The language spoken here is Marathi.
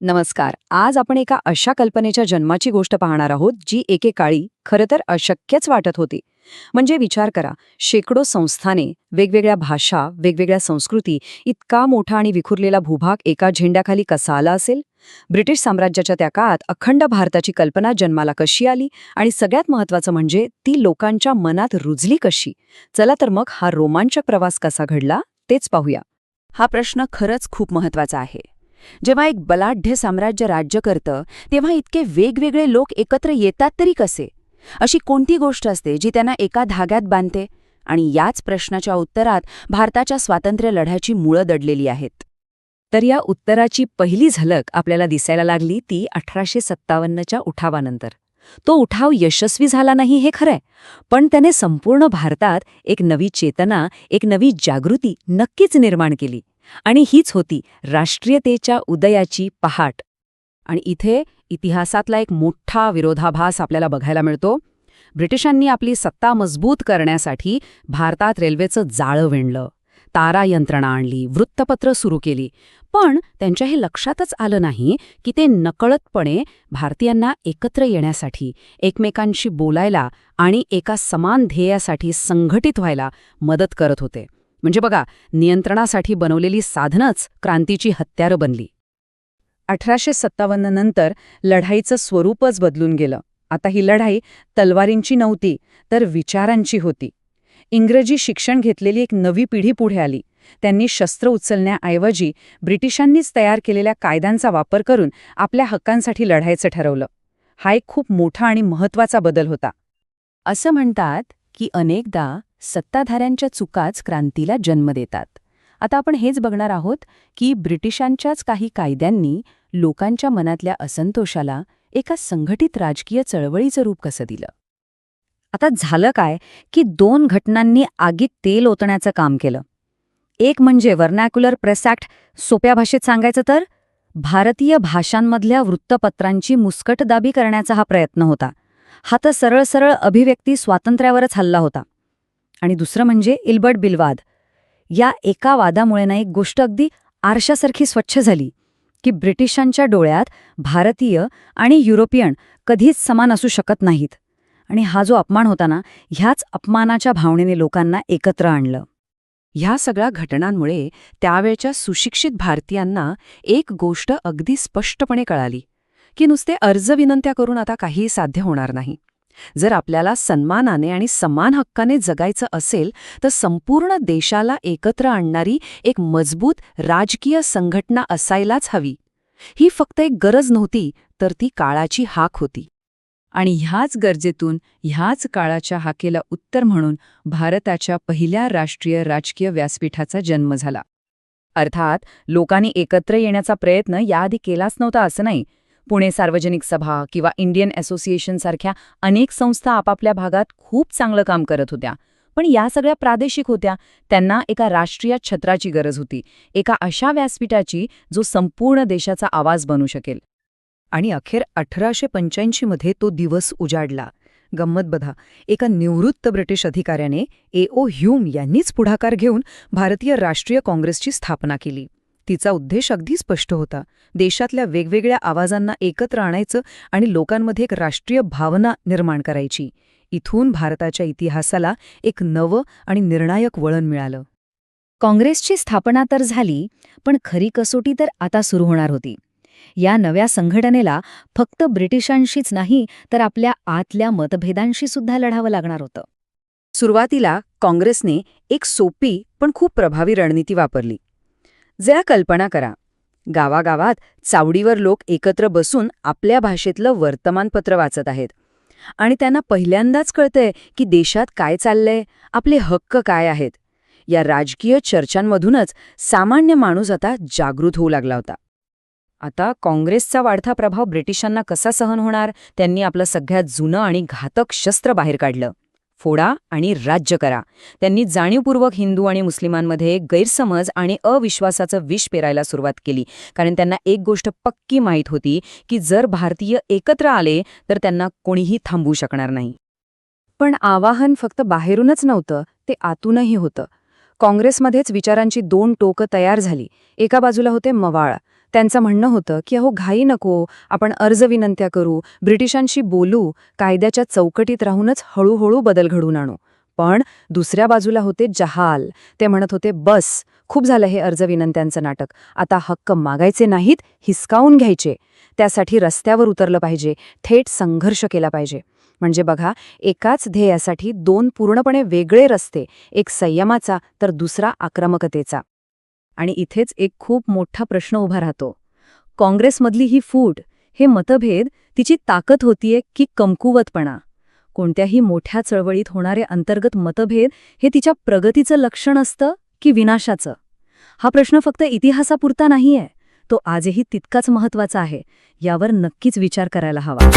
नमस्कार. आज आपण एका अशा कल्पनेच्या जन्माची गोष्ट पाहणार आहोत जी एकेकाळी खरं तर अशक्यच वाटत होती. म्हणजे विचार करा शेकडो संस्थाने वेगवेगळ्या भाषा वेगवेगळ्या संस्कृती इतका मोठा आणि विखुरलेला भूभाग एका झेंड्याखाली कसा आला असेल? ब्रिटिश साम्राज्याच्या त्या काळात अखंड भारताची कल्पना जन्माला कशी आली? आणि सगळ्यात महत्त्वाचं म्हणजे ती लोकांच्या मनात रुजली कशी? चला तर मग हा रोमांचक प्रवास कसा घडला तेच पाहूया. हा प्रश्न खरंच खूप महत्त्वाचा आहे. जेव्हा एक बलाढ्य साम्राज्य राज्य करतं तेव्हा इतके वेगवेगळे लोक एकत्र येतात तरी कसे? अशी कोणती गोष्ट असते जी त्यांना एका धाग्यात बांधते? आणि याच प्रश्नाच्या उत्तरात भारताच्या स्वातंत्र्य लढ्याची मुळं दडलेली आहेत. तर या उत्तराची पहिली झलक आपल्याला दिसायला लागली ती अठराशे सत्तावन्नच्या उठावानंतर. तो उठाव यशस्वी झाला नाही हे खरंय पण त्याने संपूर्ण भारतात एक नवी चेतना एक नवी जागृती नक्कीच निर्माण केली. आणि हीच होती राष्ट्रीयतेच्या उदयाची पहाट. आणि इथे इतिहासातला एक मोठा विरोधाभास आपल्याला बघायला मिळतो. ब्रिटिशांनी आपली सत्ता मजबूत करण्यासाठी भारतात रेल्वेचं जाळं विणलं तारा यंत्रणा आणली वृत्तपत्र सुरू केली. पण त्यांच्या हे लक्षातच आलं नाही की ते नकळतपणे भारतीयांना एकत्र येण्यासाठी एकमेकांशी बोलायला आणि एका समान ध्येयासाठी संघटित व्हायला मदत करत होते. म्हणजे बघा नियंत्रणासाठी बनवलेली साधनच क्रांतीची हत्यारं बनली. अठराशे सत्तावन्न नंतर लढाईचं स्वरूपच बदलून गेलं. आता ही लढाई तलवारींची नव्हती तर विचारांची होती. इंग्रजी शिक्षण घेतलेली एक नवी पिढी पुढे आली. त्यांनी शस्त्र उचलण्याऐवजी ब्रिटिशांनीच तयार केलेल्या कायद्यांचा वापर करून आपल्या हक्कांसाठी लढायचं ठरवलं. हा एक खूप मोठा आणि महत्त्वाचा बदल होता. असं म्हणतात की अनेकदा सत्ताधाऱ्यांच्या चुकाच क्रांतीला जन्म देतात. आता आपण हेच बघणार आहोत की ब्रिटिशांच्याच काही कायद्यांनी लोकांच्या मनातल्या असंतोषाला एका संघटित राजकीय चळवळीचं रूप कसं दिलं? आता झालं काय की दोन घटनांनी आगीत तेल ओतण्याचं काम केलं. एक म्हणजे वर्नॅक्युलर प्रेस ॲक्ट सोप्या भाषेत सांगायचं तर भारतीय भाषांमधल्या वृत्तपत्रांची मुस्कटदाबी करण्याचा हा प्रयत्न होता. हा तर सरळ सरळ अभिव्यक्ती स्वातंत्र्यावरच हल्ला होता. आणि दुसरं म्हणजे इल्बर्ट बिलवाद. या एका वादामुळे ना एक गोष्ट अगदी आरशासारखी स्वच्छ झाली की ब्रिटिशांच्या डोळ्यात भारतीय आणि युरोपियन कधीच समान असू शकत नाहीत. आणि हा जो अपमान होता ना ह्याच अपमानाच्या भावनेने लोकांना एकत्र आणलं. ह्या सगळ्या घटनांमुळे त्यावेळच्या सुशिक्षित भारतीयांना एक गोष्ट अगदी स्पष्टपणे कळाली की नुसते अर्ज विनंत्या करून आता काहीही साध्य होणार नाही. जर आपल्याला सन्मानाने आणि समान हक्काने जगायचं असेल तर संपूर्ण देशाला एकत्र आणणारी एक मजबूत राजकीय संघटना असायलाच हवी. ही फक्त एक गरज नव्हती तर ती काळाची हाक होती. आणि ह्याच गरजेतून ह्याच काळाच्या हाकेला उत्तर म्हणून भारताच्या पहिल्या राष्ट्रीय राजकीय व्यासपीठाचा जन्म झाला. अर्थात लोकांनी एकत्र येण्याचा प्रयत्न याआधी केलाच नव्हता असं नाही पुणे सार्वजनिक सभा किंवा इंडियन असोसिएशनसारख्या अनेक संस्था आपापल्या भागात खूप चांगलं काम करत होत्या. पण या सगळ्या प्रादेशिक होत्या त्यांना एका राष्ट्रीय छत्राची गरज होती एका अशा व्यासपीठाची जो संपूर्ण देशाचा आवाज बनू शकेल. आणि अखेर अठराशे पंच्याऐंशीमध्ये तो दिवस उजाडला. गंमत बधा एका निवृत्त ब्रिटिश अधिकाऱ्याने ए ओ ह्यूम यांनीच पुढाकार घेऊन भारतीय राष्ट्रीय काँग्रेसची स्थापना केली. तिचा उद्देश अगदी स्पष्ट होता. देशातल्या वेगवेगळ्या आवाजांना एकत्र आणायचं आणि लोकांमध्ये एक राष्ट्रीय भावना निर्माण करायची. इथून भारताच्या इतिहासाला एक नवं आणि निर्णायक वळण मिळालं. काँग्रेसची स्थापना तर झाली पण खरी कसोटी तर आता सुरू होणार होती. या नव्या संघटनेला फक्त ब्रिटिशांशीच नाही तर आपल्या आतल्या मतभेदांशी सुद्धा लढावं लागणार होतं. सुरुवातीला काँग्रेसने एक सोपी पण खूप प्रभावी रणनीती वापरली. जरा कल्पना करा. गावागावात चावडीवर लोक एकत्र बसून आपल्या भाषेतलं वर्तमानपत्र वाचत आहेत. आणि त्यांना पहिल्यांदाच कळतंय की देशात काय चाललंय आपले हक्क काय आहेत. या राजकीय चर्चांमधूनच सामान्य माणूस आता जागृत होऊ लागला होता. आता काँग्रेसचा वाढता प्रभाव ब्रिटिशांना कसा सहन होणार त्यांनी आपलं सगळ्यात जुनं आणि घातक शस्त्र बाहेर काढलं. फोडा आणि राज्य करा. त्यांनी जाणीवपूर्वक हिंदू आणि मुस्लिमांमध्ये गैरसमज आणि अविश्वासाचं विष पेरायला सुरुवात केली. कारण त्यांना एक गोष्ट पक्की माहीत होती की जर भारतीय एकत्र आले तर त्यांना कोणीही थांबवू शकणार नाही. पण आवाहन फक्त बाहेरूनच नव्हतं ते आतूनही होतं. काँग्रेसमध्येच विचारांची दोन टोकं तयार झाली. एका बाजूला होते मवाळ त्यांचं म्हणणं होतं की अहो घाई नको आपण अर्ज विनंत्या करू ब्रिटिशांशी बोलू कायद्याच्या चौकटीत राहूनच हळूहळू बदल घडून आणू. पण दुसऱ्या बाजूला होते जहाल. ते म्हणत होते बस खूप झालं हे अर्ज विनंत्यांचं नाटक. आता हक्क मागायचे नाहीत हिसकावून घ्यायचे. त्यासाठी रस्त्यावर उतरलं पाहिजे थेट संघर्ष केला पाहिजे. म्हणजे बघा एकाच ध्येयासाठी दोन पूर्णपणे वेगळे रस्ते एक संयमाचा तर दुसरा आक्रमकतेचा. आणि इथेच एक खूप मोठा प्रश्न उभा राहतो. काँग्रेसमधली ही फूट हे मतभेद तिची ताकद होतीये की कमकुवतपणा. कोणत्याही मोठ्या चळवळीत होणारे अंतर्गत मतभेद हे तिच्या प्रगतीचं लक्षण असतं की विनाशाचं? हा प्रश्न फक्त इतिहासापुरता नाहीये. तो आजही तितकाच महत्त्वाचा आहे यावर नक्कीच विचार करायला हवा.